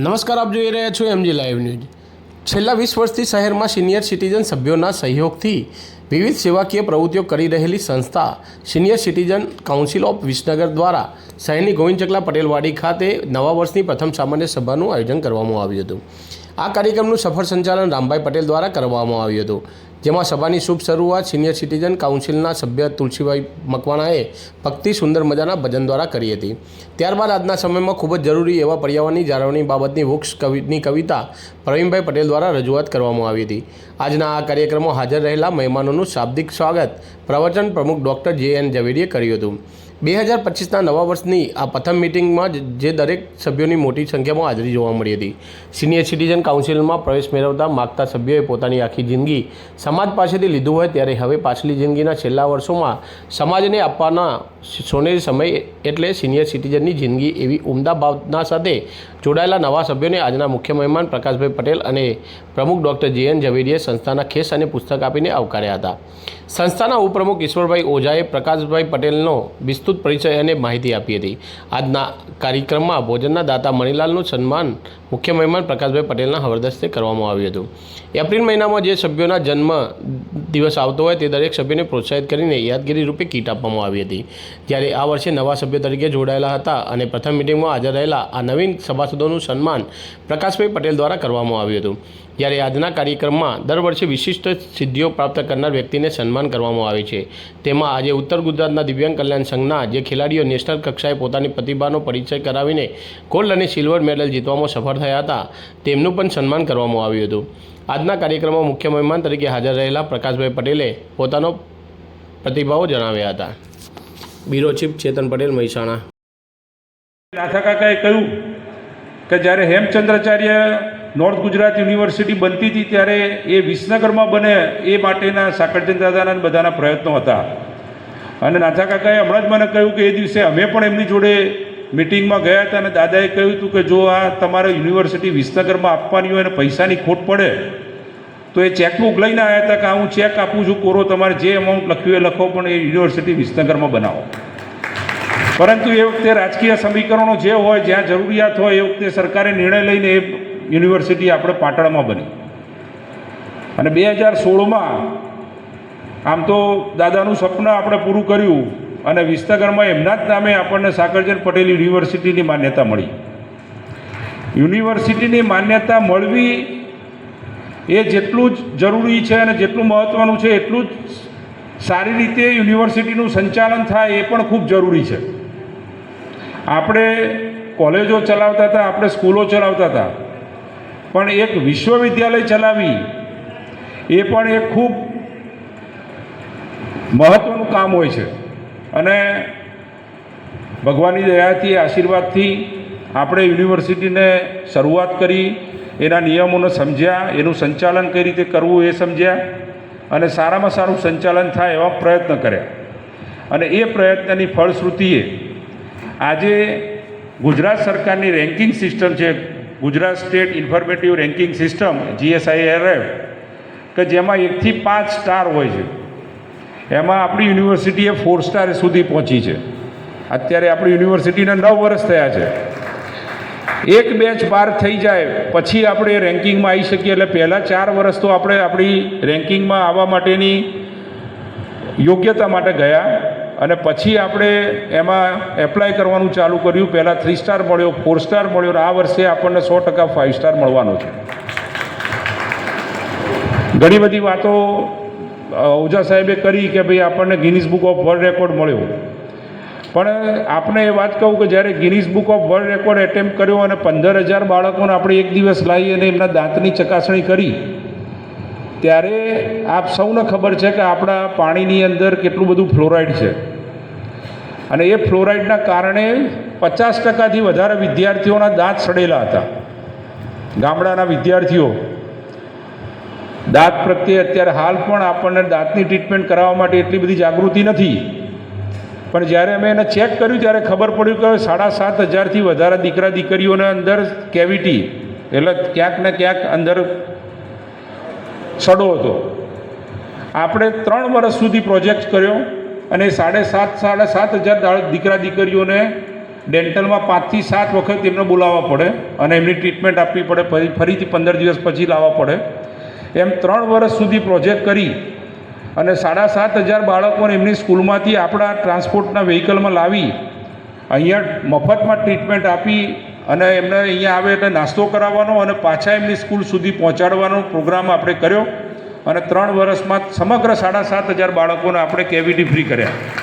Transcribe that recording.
નમસ્કાર, આપ જોઈ રહ્યા છો એમજી લાઈવ ન્યૂઝ છેલ્લા વીસ વર્ષથી શહેરમાં સિનિયર સિટીઝન સભ્યોના સહયોગથી વિવિધ સેવાકીય પ્રવૃત્તિઓ કરી રહેલી સંસ્થા senior citizen council of Visnagar દ્વારા શહેરની ગોવિંદ ચકલા પટેલવાડી ખાતે નવા વર્ષની પ્રથમ સામાન્ય સભાનું આયોજન કરવામાં આવ્યું હતું. આ કાર્યક્રમનું સફળ સંચાલન રામભાઈ પટેલ દ્વારા કરવામાં આવ્યું હતું, જેમાં સભાની શુભ શરૂઆત સિનિયર સિટીઝન કાઉન્સિલના સભ્ય તુલસીભાઈ મકવાણાએ ભક્તિ સુંદર મજાના ભજન દ્વારા કરી હતી. ત્યારબાદ આજના સમયમાં ખૂબ જ જરૂરી એવા પર્યાવરણની જાળવણી બાબતની વૃક્ષ કવિની કવિતા પ્રવીણભાઈ પટેલ દ્વારા રજૂઆત કરવામાં આવી હતી. આજના આ કાર્યક્રમમાં હાજર રહેલા મહેમાનોનું શાબ્દિક સ્વાગત પ્રવચન પ્રમુખ ડૉક્ટર જે એન ઝવેરીએ કર્યું હતું. બે હજાર પચીસના નવા વર્ષની આ પ્રથમ મિટિંગમાં જે દરેક સભ્યોની મોટી સંખ્યામાં હાજરી જોવા મળી હતી. સિનિયર સિટીઝન કાઉન્સિલમાં પ્રવેશ મેળવતા માગતા સભ્યોએ પોતાની આખી જિંદગી સમાજ પાસેથી લીધું હોય ત્યારે હવે પાછલી જિંદગીના છેલ્લા વર્ષોમાં સમાજને આપવાના સોનેરી સમય એટલે સિનિયર સિટીઝનની જિંદગી એવી ઉમદા ભાવના સાથે જોડાયેલા નવા સભ્યોને આજના મુખ્ય મહેમાન પ્રકાશભાઈ પટેલ અને પ્રમુખ ડૉક્ટર જે એન ઝવેરીએ સંસ્થાના ખેસ અને પુસ્તક આપીને આવકાર્યા હતા. સંસ્થાના ઉપપ્રમુખ ઈશ્વરભાઈ ઓઝાએ પ્રકાશભાઈ પટેલનો વિસ્તૃત પરિચય અને માહિતી આપી હતી. આજના કાર્યક્રમમાં ભોજનના દાતા મણિલાલનું સન્માન મુખ્ય મહેમાન પ્રકાશભાઈ પટેલના હવરદસ્તે કરવામાં આવ્યું હતું. એપ્રિલ મહિનામાં જે સભ્યોના જન્મ દિવસ આવતો હોય તે દરેક સભ્યને પ્રોત્સાહિત કરીને યાદગીરી રૂપે કીટ આપવામાં આવી હતી. જ્યારે આ વર્ષે નવા સભ્ય તરીકે જોડાયેલા હતા અને પ્રથમ મિટિંગમાં હાજર રહેલા આ નવીન સભાસદોનું સન્માન પ્રકાશભાઈ પટેલ દ્વારા કરવામાં આવ્યું હતું. જ્યારે આજના કાર્યક્રમમાં દર વર્ષે વિશિષ્ટ સિદ્ધિઓ પ્રાપ્ત કરનાર વ્યક્તિને સન્માન કરવામાં આવે છે. તેમાં આજે ઉત્તર ગુજરાતના દિવ્યાંગ કલ્યાણ સંઘના જે ખેલાડીઓ નેશનલ કક્ષાએ પોતાની પ્રતિભાનો પરિચય કરાવીને ગોલ્ડ અને સિલ્વર મેડલ જીતવામાં સફળ થયા હતા, તેમનું પણ સન્માન કરવામાં આવ્યું હતું. આજના કાર્યક્રમમાં મુખ્ય મહેમાન તરીકે હાજર રહેલા પ્રકાશભાઈ પટેલે પોતાનો પ્રતિભાવો જણાવ્યા હતા. Bureau chief Chetan Patel, Mehsana. Natha કાકાએ કહ્યું કે જ્યારે હેમચંદ્રાચાર્ય નોર્થ ગુજરાત યુનિવર્સિટી બનતી હતી ત્યારે એ વિસનગરમાં બને એ માટેના સાકરચંદ દાદાના બધાના પ્રયત્નો હતા. અને નાથા કાકાએ હમણાં જ મને કહ્યું કે એ દિવસે અમે પણ એમની જોડે મિટિંગમાં ગયા હતા અને દાદાએ કહ્યું હતું કે જો આ તમારે યુનિવર્સિટી વિસનગરમાં આપવાની હોય અને પૈસાની ખોટ પડે, તો એ ચેકબુક લઈને આવ્યા હતા કે હું ચેક આપું છું, કોરો તમારે જે અમાઉન્ટ લખ્યું એ લખો, પણ એ યુનિવર્સિટી વિસનગરમાં બનાવો. પરંતુ એ વખતે રાજકીય સમીકરણો જે હોય, જ્યાં જરૂરિયાત હોય, એ વખતે સરકારે નિર્ણય લઈને એ યુનિવર્સિટી આપણે પાટણમાં બની. અને બે હજાર સોળમાં આમ તો દાદાનું સપનું આપણે પૂરું કર્યું અને વિસ્તગરમાં એમના જ નામે આપણને સાકરચંદ પટેલ યુનિવર્સિટીની માન્યતા મળી. યુનિવર્સિટીની માન્યતા મળવી એ જેટલું જ જરૂરી છે અને જેટલું મહત્ત્વનું છે એટલું જ સારી રીતે યુનિવર્સિટીનું સંચાલન થાય એ પણ ખૂબ જરૂરી છે. આપણે કોલેજો ચલાવતા હતા, આપણે સ્કૂલો ચલાવતા હતા, પણ એક વિશ્વવિદ્યાલય ચલાવી એ પણ એક ખૂબ મહત્ત્વનું કામ હોય છે. અને ભગવાનની દયાથી, આશીર્વાદથી આપણે યુનિવર્સિટીને શરૂઆત કરી, એના નિયમોને સમજ્યા, એનું સંચાલન કઈ રીતે કરવું એ સમજ્યા અને સારામાં સારું સંચાલન થાય એવા પ્રયત્ન કર્યા. અને એ પ્રયત્નની ફળશ્રુતિએ આજે ગુજરાત સરકારની રેન્કિંગ સિસ્ટમ છે, Gujarat state informative ranking system GSIRF કે જેમાં એકથી પાંચ સ્ટાર હોય છે. એમાં આપણી યુનિવર્સિટીએ ફોર સ્ટાર સુધી પહોંચી છે. અત્યારે આપણી યુનિવર્સિટીના નવ વર્ષ થયા છે. એક બેચ પાર થઈ જાય, પછી આપણે રેન્કિંગમાં આવી શકીએ. એટલે પહેલાં ચાર વર્ષ તો આપણે આપણી રેન્કિંગમાં આવવા માટેની યોગ્યતા માટે ગયા અને પછી આપણે એમાં એપ્લાય કરવાનું ચાલુ કર્યું. પહેલાં થ્રી સ્ટાર મળ્યો ફોર સ્ટાર મળ્યો અને આ વર્ષે આપણને સો ટકા ફાઇવ સ્ટાર મળવાનો છે. ઘણી બધી વાતો ઓઝા સાહેબે કરી કે ભાઈ આપણને Guinness book of world record મળ્યો. પણ આપણે એ વાત કહું કે જ્યારે Guinness book of world record attempt કર્યો અને પંદર હજાર બાળકોને આપણે એક દિવસ લાવી અને એમના દાંતની ચકાસણી કરી, ત્યારે આપ સૌને ખબર છે કે આપણા પાણીની અંદર કેટલું બધું ફ્લોરાઇડ છે. અને એ ફ્લોરાઇડના કારણે પચાસ ટકાથી વધારે વિદ્યાર્થીઓના દાંત સડેલા હતા. ગામડાના વિદ્યાર્થીઓ દાંત પ્રત્યે અત્યારે હાલ પણ આપણને દાંતની ટ્રીટમેન્ટ કરાવવા માટે એટલી બધી જાગૃતિ નથી. પણ જ્યારે અમે એને ચેક કર્યું, ત્યારે ખબર પડ્યું કે સાડા સાત હજારથી વધારે દીકરા દીકરીઓને અંદર કેવિટી એટલે ક્યાંક ને ક્યાંક અંદર સડો હતો. આપણે ત્રણ વર્ષ સુધી પ્રોજેક્ટ કર્યો અને સાડે સાત, સાડા સાત હજાર દીકરા દીકરીઓને ડેન્ટલમાં પાંચથી સાત વખત એમને બોલાવવા પડે અને એમની ટ્રીટમેન્ટ આપવી પડે. ફરી, ફરીથી પંદર દિવસ પછી લાવવા પડે. એમ ત્રણ વર્ષ સુધી પ્રોજેક્ટ કરી અને સાડા સાત હજાર બાળકોને એમની સ્કૂલમાંથી આપણા ટ્રાન્સપોર્ટના વ્હીકલમાં લાવી અહીંયા મફતમાં ટ્રીટમેન્ટ આપી અને એમને અહીંયા આવે એટલે નાસ્તો કરાવવાનો અને પાછા એમની સ્કૂલ સુધી પહોંચાડવાનો પ્રોગ્રામ આપણે કર્યો અને ત્રણ વર્ષમાં સમગ્ર સાડા સાત હજાર બાળકોને આપણે કેવિટી ફ્રી કર્યા.